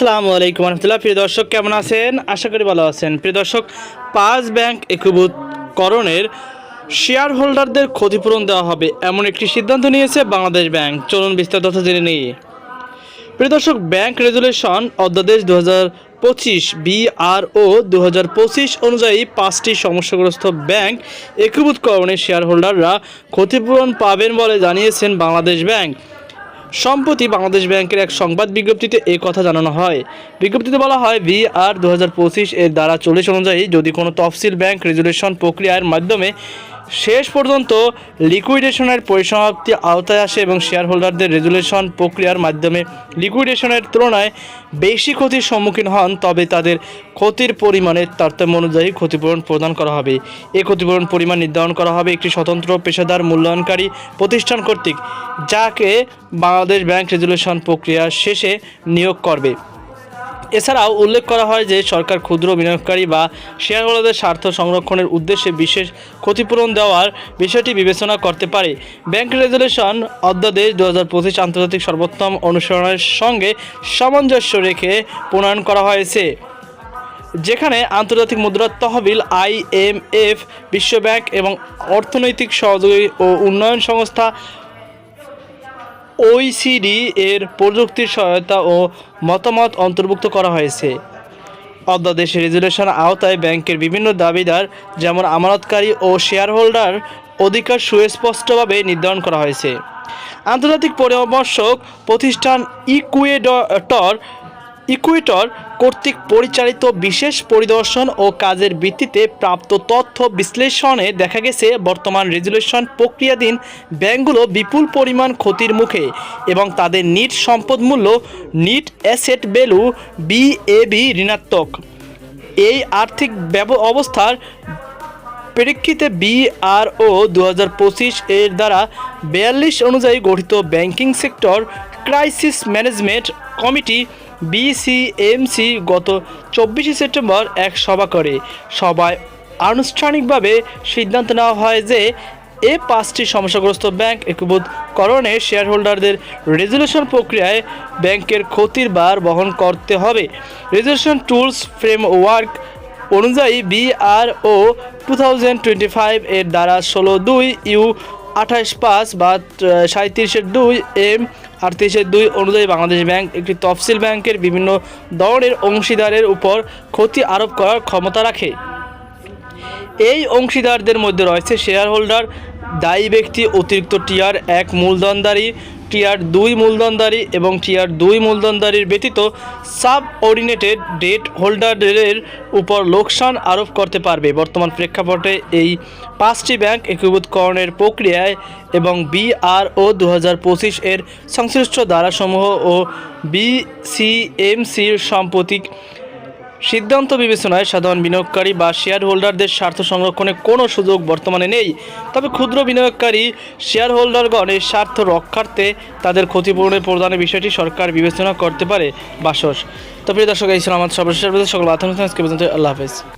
আসসালামু আলাইকুম রহমতুল্লাহ। প্রিয় দর্শক, কেমন আছেন? আশা করি ভালো আছেন। প্রিয় দর্শক, পাঁচ ব্যাংক একীভূতকরণের শেয়ার হোল্ডারদের ক্ষতিপূরণ দেওয়া হবে এমন একটি সিদ্ধান্ত নিয়েছে বাংলাদেশ ব্যাংক। চলুন বিস্তারিত তথ্য জেনে নিই। প্রিয় দর্শক, ব্যাংক রেজুলেশন অধ্যাদেশ দু হাজার পঁচিশ, বিআরও দু হাজার পঁচিশ অনুযায়ী পাঁচটি সমস্যাগ্রস্ত ব্যাংক একীভূতকরণের শেয়ার হোল্ডাররা ক্ষতিপূরণ পাবেন বলে জানিয়েছেন বাংলাদেশ ব্যাংক। সম্প্রতি বাংলাদেশ ব্যাংকের এক সংবাদ বিজ্ঞপ্তিতে এই কথা জানানো হয়। বিজ্ঞপ্তিতে বলা হয় বিআর দু হাজার পঁচিশ এর দ্বারা চল্লিশ অনুযায়ী যদি কোনো তফসিল ব্যাংক রেজুলেশন প্রক্রিয়ার মাধ্যমে শেষ পর্যন্ত লিকুইডেশনের পরিসমাপ্তি আওতায় আসে এবং শেয়ার হোল্ডারদের রেজুলেশন প্রক্রিয়ার মাধ্যমে লিকুইডেশনের তুলনায় বেশি ক্ষতির সম্মুখীন হন, তবে তাদের ক্ষতির পরিমাণের তারতম্য অনুযায়ী ক্ষতিপূরণ প্রদান করা হবে। এই ক্ষতিপূরণ পরিমাণ নির্ধারণ করা হবে একটি স্বতন্ত্র পেশাদার মূল্যায়নকারী প্রতিষ্ঠান কর্তৃক, যাকে বাংলাদেশ ব্যাংক রেজুলেশন প্রক্রিয়া শেষে নিয়োগ করবে। এছাড়াও উল্লেখ করা হয় যে সরকার ক্ষুদ্র বিনিয়োগকারী বা শেয়ার হোল্ডারদের স্বার্থ সংরক্ষণের উদ্দেশ্যে বিশেষ ক্ষতিপূরণ দেওয়ার বিষয়টি বিবেচনা করতে পারে। ব্যাংক রেজুলেশন অধ্যাদেশ দু হাজার পঁচিশ আন্তর্জাতিক সর্বোত্তম অনুসরণের সঙ্গে সামঞ্জস্য রেখে প্রণয়ন করা হয়েছে। যেখানে আন্তর্জাতিক মুদ্রা তহবিল আইএমএফ বিশ্বব্যাংক এবং অর্থনৈতিক সহযোগী ও উন্নয়ন সংস্থা ওইসিডি এর প্রযুক্তির সহায়তা ও মতামত অন্তর্ভুক্ত করা হয়েছে। অধ্যাদেশ রেজুলেশন আওতায় ব্যাংকের বিভিন্ন দাবিদার, যেমন আমানতকারী ও শেয়ার হোল্ডার অধিকার সুস্পষ্টভাবে নির্ধারণ করা হয়েছে। আন্তর্জাতিক পরামর্শক প্রতিষ্ঠান ইকুয়েডর ইকুয়েটর কর্তৃক পরিচালিত বিশেষ পরিদর্শন ও কাজের ভিত্তিতে প্রাপ্ত তথ্য বিশ্লেষণে দেখা গেছে, বর্তমান রেজুলেশন প্রক্রিয়াধীন ব্যাংকগুলো বিপুল পরিমাণ ক্ষতির মুখে এবং তাদের নিট সম্পদ মূল্য, নিট অ্যাসেট ভ্যালু বিএবি ঋণাত্মক। এই আর্থিক অবস্থার প্রেক্ষিতে বিআরও দু হাজার পঁচিশ এর দ্বারা বিয়াল্লিশ অনুযায়ী গঠিত banking sector crisis management committee BCMC গত চব্বিশে সেপ্টেম্বর এক সভা করে। সভায় আনুষ্ঠানিকভাবে সিদ্ধান্ত নেওয়া হয় যে, এ পাঁচটি সমস্যাগ্রস্ত ব্যাংক একীভূতকরণে শেয়ার হোল্ডারদের রেজুলেশন প্রক্রিয়ায় ব্যাংকের ক্ষতির বার বহন করতে হবে। রেজুলেশন টুলস ফ্রেমওয়ার্ক অনুযায়ী BRO two thousand twenty five এর দ্বারা ষোলো দুই ইউ আঠাশ পাঁচ বা সাঁত্রিশের দুই এম, আটত্রিশের দুই অনুযায়ী বাংলাদেশ ব্যাংক একটি তফসিল ব্যাংকের বিভিন্ন ধরনের অংশীদারের উপর ক্ষতি আরোপ করার ক্ষমতা রাখে। এই অংশীদারদের মধ্যে রয়েছে শেয়ার হোল্ডার দায়ী ব্যক্তি, অতিরিক্ত টিয়ার এক মূলধনদারী টিয়ার দুই মূলধনদারী এবং টিয়ার দুই মূলধনদারির ব্যতীত সাব অর্ডিনেটেড ডেট হোল্ডারের উপর লোকসান আরোপ করতে পারবে। বর্তমান প্রেক্ষাপটে এই পাঁচটি ব্যাংক একীভূতকরণের প্রক্রিয়ায় এবং বিআরও দু হাজার পঁচিশ এর সংশ্লিষ্ট ধারাসমূহ ও বিসিএমসির সাম্প্রতিক সিদ্ধান্ত বিবেচনায় সাধারণ বিনিয়োগকারী বা শেয়ার হোল্ডারদের স্বার্থ সংরক্ষণে কোনো সুযোগ বর্তমানে নেই। তবে ক্ষুদ্র বিনিয়োগকারী শেয়ার হোল্ডারগণের স্বার্থ রক্ষার্থে তাদের ক্ষতিপূরণের প্রদানের বিষয়টি সরকার বিবেচনা করতে পারে বাসস তবে দর্শক, এই ছিল আমার সর্বশেষ সকল আত্মীয় আল্লাহ হাফেজ।